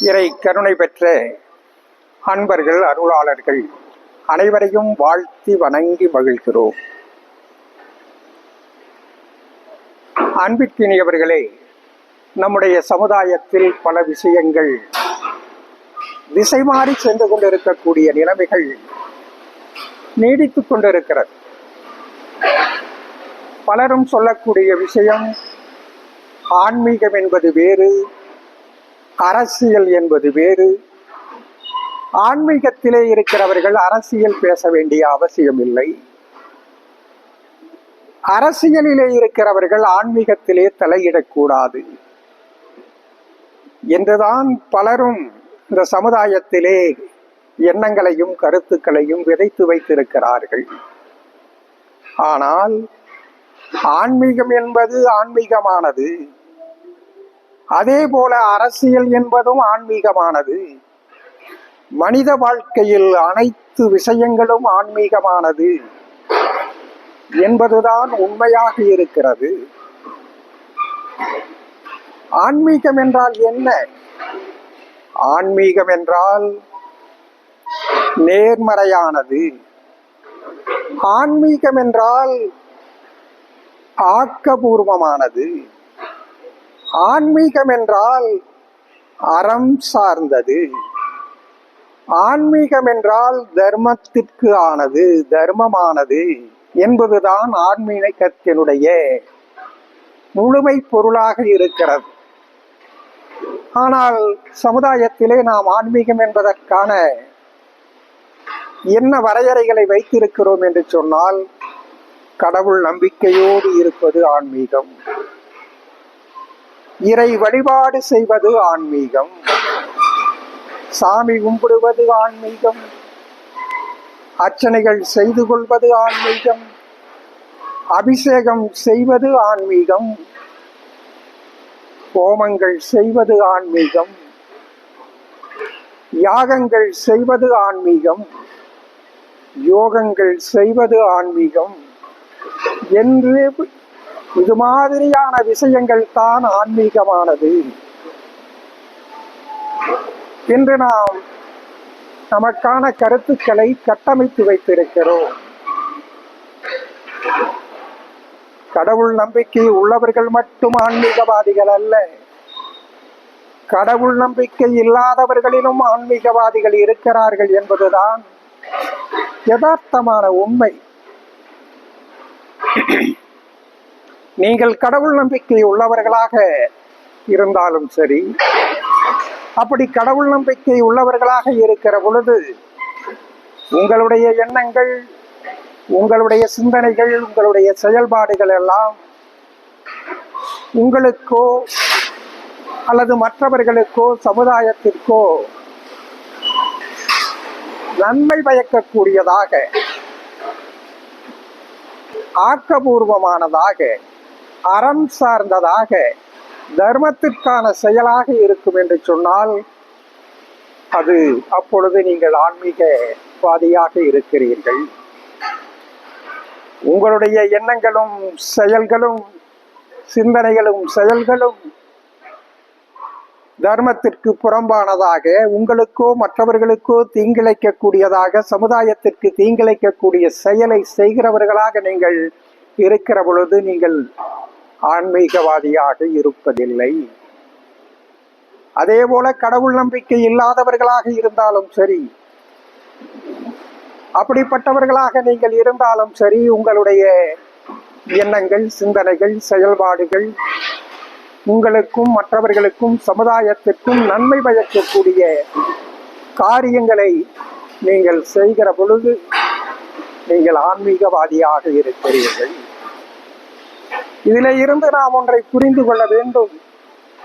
இறை கருணை பெற்ற அன்பர்கள் அருளாளர்கள் அனைவரையும் வாழ்த்தி வணங்கி மகிழ்கிறோம். அன்பிற்கினியவர்களே நம்முடைய சமுதாயத்தில் பல விஷயங்கள் திசை மாறி சென்று கொண்டிருக்கக்கூடிய நிலைமைகள் நீடித்துக் கொண்டிருக்கிறது. பலரும் சொல்லக்கூடிய விஷயம் ஆன்மீகம் என்பது வேறு அரசியல் என்பது வேறு. ஆன்மீகத்திலே இருக்கிறவர்கள் அரசியல் பேச வேண்டிய அவசியம் இல்லை அரசியலிலே இருக்கிறவர்கள் ஆன்மீகத்திலே தலையிடக்கூடாது. என்றுதான் பலரும் இந்த சமுதாயத்திலே எண்ணங்களையும் கருத்துக்களையும் விதைத்து வைத்திருக்கிறார்கள். ஆனால் ஆன்மீகம் என்பது ஆன்மீகமானது. அதே போல அரசியல் என்பதும் ஆன்மீகமானது. மனித வாழ்க்கையில் அனைத்து விஷயங்களும் ஆன்மீகமானது என்பதுதான் உண்மையாக இருக்கிறது. ஆன்மீகம் என்றால் என்ன? ஆன்மீகம் என்றால் நேர்மறையானது. ஆன்மீகம் என்றால் ஆக்கபூர்வமானது. ஆன்மீகம் என்றால் அறம் சார்ந்தது. ஆன்மீகம் என்றால் தர்மத்திற்கு ஆனது தர்மமானது என்பதுதான் ஆன்மீகத்தினுடைய முழுமை பொருளாக இருக்கிறது. ஆனால் சமுதாயத்திலே நாம் ஆன்மீகம் என்பதற்கான என்ன வரையறைகளை வைத்திருக்கிறோம் என்று சொன்னால் கடவுள் நம்பிக்கையோடு இருப்பது ஆன்மீகம். இறை வழிபாடு செய்வது ஆன்மீகம். சாமி கும்பிடுவது ஆன்மீகம். அர்ச்சனைகள் செய்து கொள்வது ஆன்மீகம். அபிஷேகம் செய்வது ஆன்மீகம். ஹோமங்கள் செய்வது ஆன்மீகம். யாகங்கள் செய்வது ஆன்மீகம். யோகங்கள் செய்வது ஆன்மீகம். என்று இது மாதிரியான விஷயங்கள் தான் ஆன்மீகமானது. இன்று நாம் நமக்கான கருத்துக்களை கட்டமைத்து வைத்திருக்கிறோம். கடவுள் நம்பிக்கை உள்ளவர்கள் மட்டும் ஆன்மீகவாதிகள் அல்ல. கடவுள் நம்பிக்கை இல்லாதவர்களிலும் ஆன்மீகவாதிகள் இருக்கிறார்கள் என்பதுதான் யதார்த்தமான உண்மை. நீங்கள் கடவுள் நம்பிக்கை உள்ளவர்களாக இருந்தாலும் சரி அப்படி கடவுள் நம்பிக்கை உள்ளவர்களாக இருக்கிற பொழுது உங்களுடைய எண்ணங்கள் உங்களுடைய சிந்தனைகள் உங்களுடைய செயல்பாடுகள் எல்லாம் உங்களுக்கோ அல்லது மற்றவர்களுக்கோ சமுதாயத்திற்கோ நன்மை பயக்கக்கூடியதாக ஆக்கபூர்வமானதாக அறம் சார்ந்ததாக தர்மத்திற்கான செயலாக இருக்கும் என்று சொன்னால் அது அப்பொழுது நீங்கள் ஆன்மீகவாதியாக இருக்கிறீர்கள். உங்களுடைய எண்ணங்களும் செயல்களும் சிந்தனைகளும் செயல்களும் தர்மத்திற்கு புறம்பானதாக உங்களுக்கோ மற்றவர்களுக்கோ தீங்கிழைக்கக்கூடியதாக சமுதாயத்திற்கு தீங்கிழைக்கக்கூடிய செயலை செய்கிறவர்களாக நீங்கள் இருக்கிற பொழுது நீங்கள் ஆன்மீகவாதியாக இருப்பதில்லை. அதே போல கடவுள் நம்பிக்கை இல்லாதவர்களாக இருந்தாலும் சரி அப்படிப்பட்டவர்களாக நீங்கள் இருந்தாலும் சரி உங்களுடைய எண்ணங்கள் சிந்தனைகள் செயல்பாடுகள் உங்களுக்கும் மற்றவர்களுக்கும் சமுதாயத்திற்கும் நன்மை பயக்கக்கூடிய காரியங்களை நீங்கள் செய்கிற பொழுது நீங்கள் ஆன்மீகவாதியாக இருக்கிறீர்கள். இதில் இருந்து நாம் ஒன்றை புரிந்து கொள்ள வேண்டும்.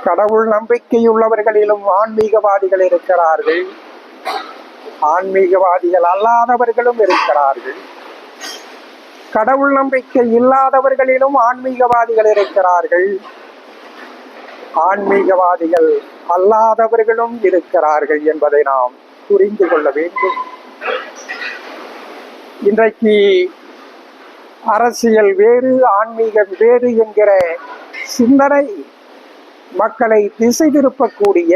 கடவுள் நம்பிக்கையுள்ளவர்களிலும் ஆன்மீகவாதிகள் இருக்கிறார்கள். ஆன்மீகவாதிகள் அல்லாதவர்களும் இருக்கிறார்கள். கடவுள் நம்பிக்கை இல்லாதவர்களிலும் ஆன்மீகவாதிகள் இருக்கிறார்கள். ஆன்மீகவாதிகள் அல்லாதவர்களும் இருக்கிறார்கள் என்பதை நாம் புரிந்து கொள்ள வேண்டும். இன்றைக்கு அரசியல் வேறு ஆன்மீகம் வேறு என்கிற சிந்தனை மக்களை திசை திருப்பக்கூடிய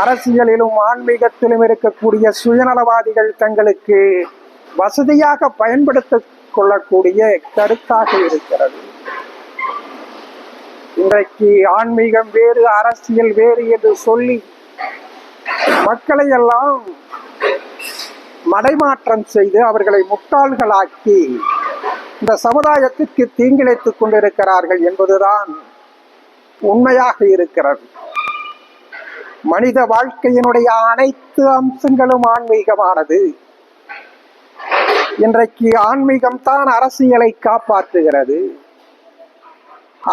அரசியலிலும் ஆன்மீகத்திலும் இருக்கக்கூடிய சுயநலவாதிகள் தங்களுக்கு வசதியாக பயன்படுத்த கொள்ளக்கூடிய கருத்தாக இருக்கிறது. இன்றைக்கு ஆன்மீகம் வேறு அரசியல் வேறு என்று சொல்லி மக்களை எல்லாம் மடைமாற்றம் செய்து அவர்களை முட்டாள்களாக்கி இந்த சமுதாயத்திற்கு தீங்கிழைத்துக் கொண்டிருக்கிறார்கள் என்பதுதான் உண்மையாக இருக்கிறது. மனித வாழ்க்கையினுடைய அனைத்து அம்சங்களும் ஆன்மீகமானது. இன்றைக்கு ஆன்மீகம் தான் அரசியலை காப்பாற்றுகிறது.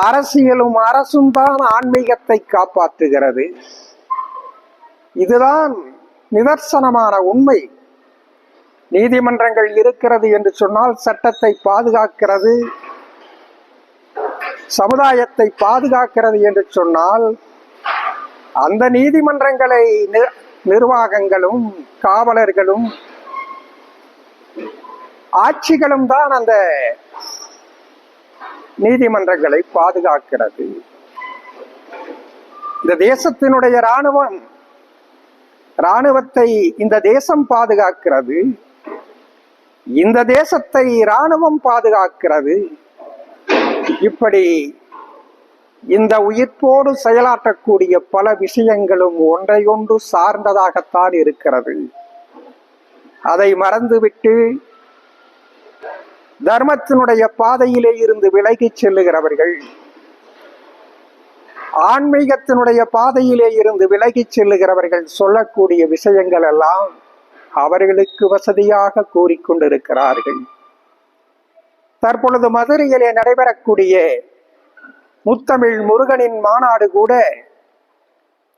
அரசியலும் அரசும் தான் ஆன்மீகத்தை காப்பாற்றுகிறது. இதுதான் நிதர்சனமான உண்மை. நீதிமன்றங்கள் இருக்கிறது என்று சொன்னால் சட்டத்தை பாதுகாக்கிறது சமுதாயத்தை பாதுகாக்கிறது என்று சொன்னால் அந்த நீதிமன்றங்களை நிர்வாகங்களும் காவலர்களும் ஆட்சிகளும் தான் அந்த நீதிமன்றங்களை பாதுகாக்கிறது. இந்த தேசத்தினுடைய ராணுவம் ராணுவத்தை இந்த தேசம் பாதுகாக்கிறது. இந்த தேசத்தை இராணுவம் பாதுகாக்கிறது. இப்படி இந்த உயிர்ப்போடு செயலாற்றக்கூடிய பல விஷயங்களும் ஒன்றையொன்று சார்ந்ததாகத்தான் இருக்கிறது. அதை மறந்துவிட்டு தர்மத்தினுடைய பாதையிலே இருந்து விலகி செல்லுகிறவர்கள் ஆன்மீகத்தினுடைய பாதையிலே இருந்து விலகி செல்லுகிறவர்கள் சொல்லக்கூடிய விஷயங்கள் எல்லாம் அவர்களுக்கு வசதியாக கூறிக்கொண்டிருக்கிறார்கள் தற்பொழுது மதுரையிலே நடைபெறக்கூடிய முத்தமிழ் முருகனின் மாநாடு கூட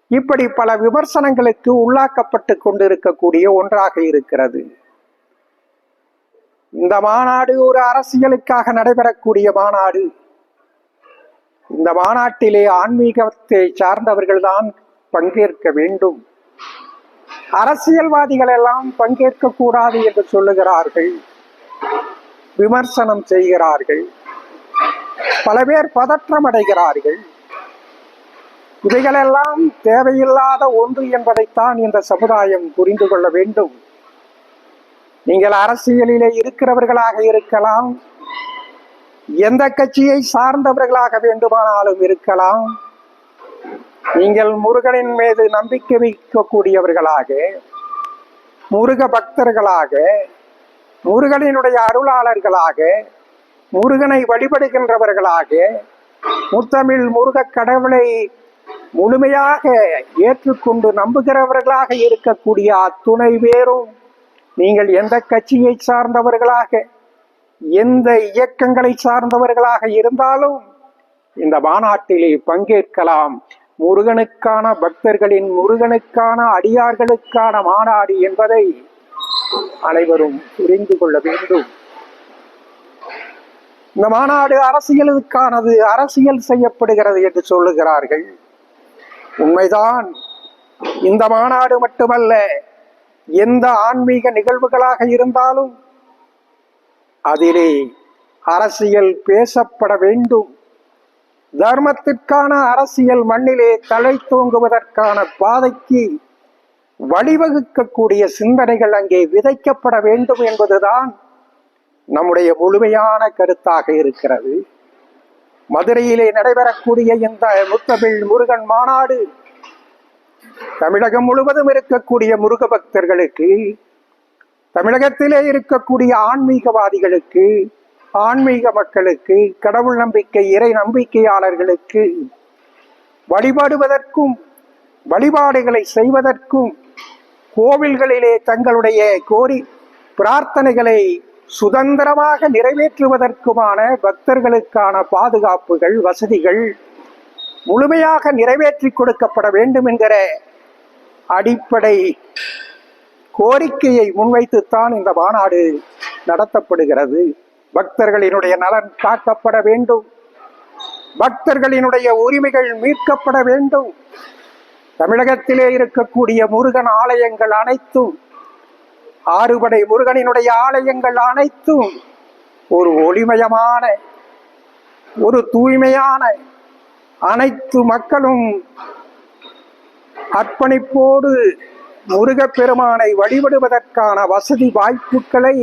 இப்படி பல விமர்சனங்களுக்கு உள்ளாக்கப்பட்டு கொண்டிருக்கக்கூடிய ஒன்றாக இருக்கிறது. இந்த மாநாடு ஒரு அரசியலுக்காக நடைபெறக்கூடிய மாநாடு. இந்த மாநாட்டிலே ஆன்மீகத்தை சார்ந்தவர்கள்தான் பங்கேற்க வேண்டும். அரசியல்வாதிகள் எல்லாம் பங்கேற்க கூடாது என்று சொல்லுகிறார்கள். விமர்சனம் செய்கிறார்கள். பல பேர் பதற்றம் அடைகிறார்கள் இவைகளெல்லாம் தேவையில்லாத ஒன்று என்பதைத்தான் இந்த சமுதாயம் புரிந்து கொள்ள வேண்டும். நீங்கள் அரசியலிலே இருக்கிறவர்களாக இருக்கலாம். எந்த கட்சியை சார்ந்தவர்களாக வேண்டுமானாலும் இருக்கலாம். நீங்கள் முருகனின் மீது நம்பிக்கை வைக்கக்கூடியவர்களாக முருக பக்தர்களாக முருகனினுடைய அருளாளர்களாக முருகனை வழிபடுகின்றவர்களாக முத்தமிழ் முருகக் கடவுளை முழுமையாக ஏற்றுக்கொண்டு நம்புகிறவர்களாக இருக்கக்கூடிய அத்துணை பேரும் நீங்கள் எந்த கட்சியை சார்ந்தவர்களாக எந்த இயக்கங்களை சார்ந்தவர்களாக இருந்தாலும் இந்த மாநாட்டிலே பங்கேற்கலாம். முருகனுக்கான பக்தர்களின் முருகனுக்கான அடியார்களுக்கான மாநாடு என்பதை அனைவரும் புரிந்து கொள்ள வேண்டும். இந்த மாநாடு அரசியலுக்கானது அரசியல் செய்யப்படுகிறது என்று சொல்லுகிறார்கள். உண்மைதான். இந்த மாநாடு மட்டுமல்ல எந்த ஆன்மீக நிகழ்வுகளாக இருந்தாலும் அதிலே அரசியல் பேசப்பட வேண்டும். தர்மத்திற்கான அரசியல் மண்ணிலே தலை தூங்குவதற்கான பாதைக்கு வழிவகுக்கக்கூடிய சிந்தனைகள் அங்கே விதைக்கப்பட வேண்டும் என்பதுதான் நம்முடைய முழுமையான கருத்தாக இருக்கிறது. மதுரையிலே நடைபெறக்கூடிய இந்த முத்தமிழ் முருகன் மாநாடு தமிழகம் முழுவதும் இருக்கக்கூடிய முருக பக்தர்களுக்கு தமிழகத்திலே இருக்கக்கூடிய ஆன்மீகவாதிகளுக்கு ஆன்மீக மக்களுக்கு கடவுள் நம்பிக்கை இறை நம்பிக்கையாளர்களுக்கு வழிபாடுவதற்கும் வழிபாடுகளை செய்வதற்கும் கோவில்களிலே தங்களுடைய கோரி பிரார்த்தனைகளை சுதந்திரமாக நிறைவேற்றுவதற்குமான பக்தர்களுக்கான பாதுகாப்புகள் வசதிகள் முழுமையாக நிறைவேற்றி கொடுக்கப்பட வேண்டும் என்கிற அடிப்படை கோரிக்கையை முன்வைத்துத்தான் இந்த மாநாடு நடத்தப்படுகிறது. பக்தர்களினுடைய நலன் காக்கப்பட வேண்டும். பக்தர்களினுடைய உரிமைகள் மீட்கப்பட வேண்டும். தமிழகத்திலே இருக்கக்கூடிய முருகன் ஆலயங்கள் அனைத்தும் ஆறுபடை முருகனினுடைய ஆலயங்கள் அனைத்தும் ஒரு ஒளிமயமான ஒரு தூய்மையான அனைத்து மக்களும் அர்ப்பணிப்போடு முருகப்பெருமானை வழிபடுவதற்கான வசதி வாய்ப்புகளை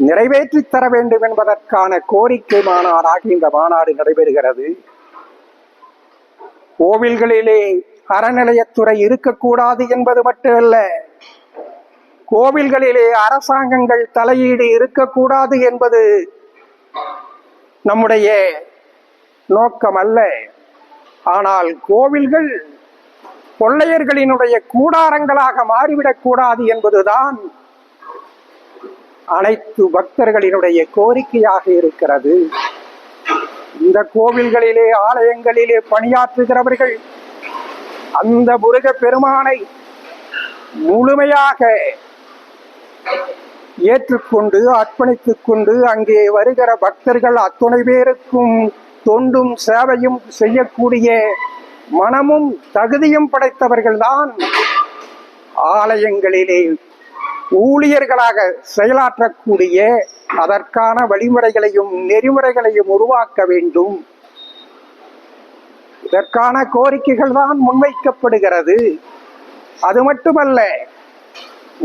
நிறைவேற்றி தர வேண்டும் என்பதற்கான கோரிக்கை மாநாடாக இந்த மாநாடு நடைபெறுகிறது. கோவில்களிலே அறநிலையத்துறை இருக்கக்கூடாது என்பது மட்டுமல்ல கோவில்களிலே அரசாங்கங்கள் தலையீடு இருக்கக்கூடாது என்பது நம்முடைய நோக்கம் அல்ல ஆனால் கோவில்கள் கொள்ளையர்களினுடைய கூடாரங்களாக மாறிவிடக் கூடாது என்பதுதான் அனைத்து பக்தர்களினுடைய கோரிக்கையாக இருக்கிறது. இந்த கோவில்களிலே ஆலயங்களிலே பணியாற்றுகிறவர்கள் அந்த முருக பெருமானை முழுமையாக ஏற்றுக்கொண்டு அர்ப்பணித்துக் கொண்டு அங்கே வருகிற பக்தர்கள் அத்துணை பேருக்கும் தொண்டும் சேவையும் செய்யக்கூடிய மனமும் தகுதியும் படைத்தவர்கள்தான் ஆலயங்களிலே ஊழியர்களாக செயலாற்றக்கூடிய அதற்கான வழிமுறைகளையும் நெறிமுறைகளையும் உருவாக்க வேண்டும். இதற்கான கோரிக்கைகள் தான் முன்வைக்கப்படுகிறது. அது மட்டுமல்ல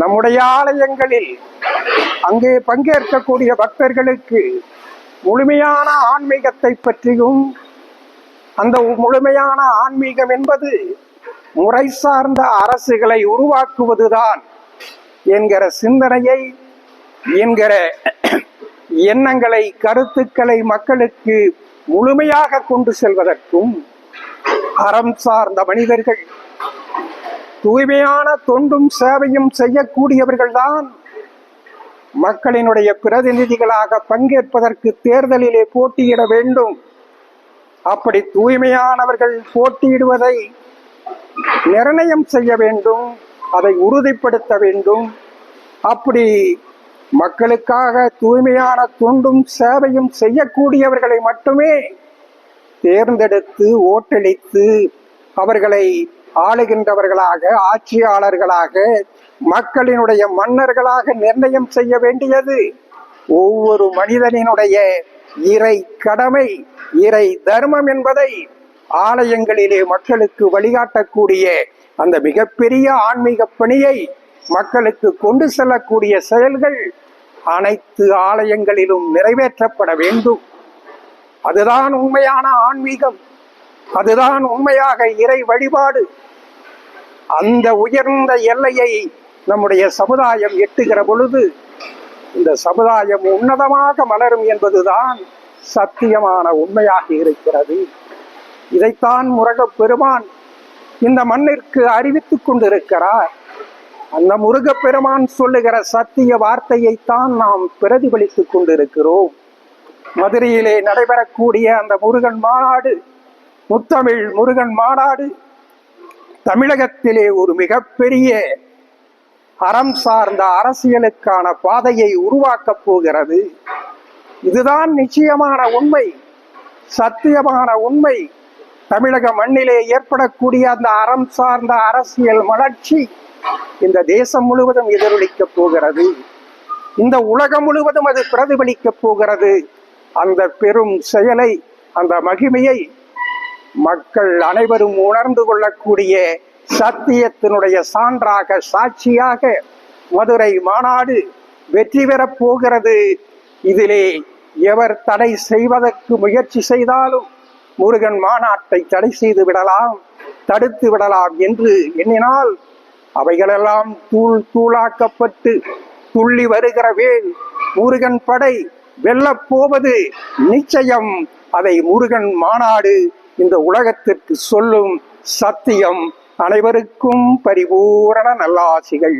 நம்முடைய ஆலயங்களில் அங்கே பங்கேற்கக்கூடிய பக்தர்களுக்கு முழுமையான ஆன்மீகத்தை பற்றியும் அந்த முழுமையான ஆன்மீகம் என்பது முறை சார்ந்த அரசுகளை உருவாக்குவதுதான். என்கிற சிந்தனையை என்கிற எண்ணங்களை கருத்துக்களை மக்களுக்கு முழுமையாக கொண்டு செல்வதற்கும் அறம் சார்ந்த மனிதர்கள் தூய்மையான தொண்டும் சேவையும் செய்யக்கூடியவர்கள்தான் மக்களினுடைய பிரதிநிதிகளாக பங்கேற்பதற்கு தேர்தலிலே போட்டியிட வேண்டும். அப்படி தூய்மையானவர்கள் போட்டியிடுவதை நிர்ணயம் செய்ய வேண்டும். அதை உறுதிப்படுத்த வேண்டும். அப்படி மக்களுக்காக தூய்மையான தொண்டும் சேவையும் செய்யக்கூடியவர்களை மட்டுமே தேர்ந்தெடுத்து ஓட்டளித்து அவர்களை ஆளுகின்றவர்களாக ஆட்சியாளர்களாக மக்களினுடைய மன்னர்களாக நிர்ணயம் செய்ய வேண்டியது. ஒவ்வொரு மனிதனினுடைய இறை கடமை இறை தர்மம் என்பதை ஆலயங்களிலே மக்களுக்கு வழிகாட்டக்கூடிய அந்த மிகப்பெரிய ஆன்மீக பணியை மக்களுக்கு கொண்டு செல்லக்கூடிய செயல்கள் அனைத்து ஆலயங்களிலும் நிறைவேற்றப்பட வேண்டும். அதுதான் உண்மையான ஆன்மீகம். அதுதான் உண்மையாக இறை வழிபாடு. அந்த உயர்ந்த எல்லையை நம்முடைய சமுதாயம் எட்டுகிற பொழுது இந்த சமுதாயம் உன்னதமாக மலரும் என்பதுதான் சத்தியமான உண்மையாக இருக்கிறது. இதைத்தான் முருகப் பெருமான் இந்த மண்ணிற்கு அறிவித்துக் கொண்டிருக்கிறார். அந்த முருகப் பெருமான் சொல்லுகிற சத்திய வார்த்தையைத்தான் நாம் பிரதிபலித்துக் கொண்டிருக்கிறோம். மதுரையிலே நடைபெறக்கூடிய அந்த முருகன் மாநாடு முத்தமிழ் முருகன் மாநாடு தமிழகத்திலே ஒரு மிகப்பெரிய அறம் சார்ந்த அரசியலுக்கான பாதையை உருவாக்கப் போகிறது. இதுதான் நிச்சயமான உண்மை சத்தியமான உண்மை. தமிழக மண்ணிலே ஏற்படக்கூடிய அந்த அறம் சார்ந்த அரசியல் வளர்ச்சி இந்த தேசம் முழுவதும் எதிரொலிக்கப் போகிறது. இந்த உலகம் முழுவதும் அது பிரதிபலிக்கப் போகிறது. அந்த பெரும் செயலை அந்த மகிமையை மக்கள் அனைவரும் உணர்ந்து கொள்ளக்கூடிய சத்தியத்தினுடைய சான்றாக சாட்சியாக மதுரை மாநாடு வெற்றி பெறப் போகிறது. இதிலே எவர் தடை செய்வதற்கு முயற்சி செய்தாலும் முருகன் மாநாட்டை தடை செய்து விடலாம் தடுத்து விடலாம் என்று எண்ணினால் அவைகளெல்லாம் தூள் தூளாக்கப்பட்டு துள்ளி வருகிற வேல் முருகன் படை வெல்லப் போவது நிச்சயம். அதை முருகன் மாநாடு இந்த உலகத்திற்கு சொல்லும் சத்தியம். அனைவருக்கும் பரிபூரண நல்லாசிகள்.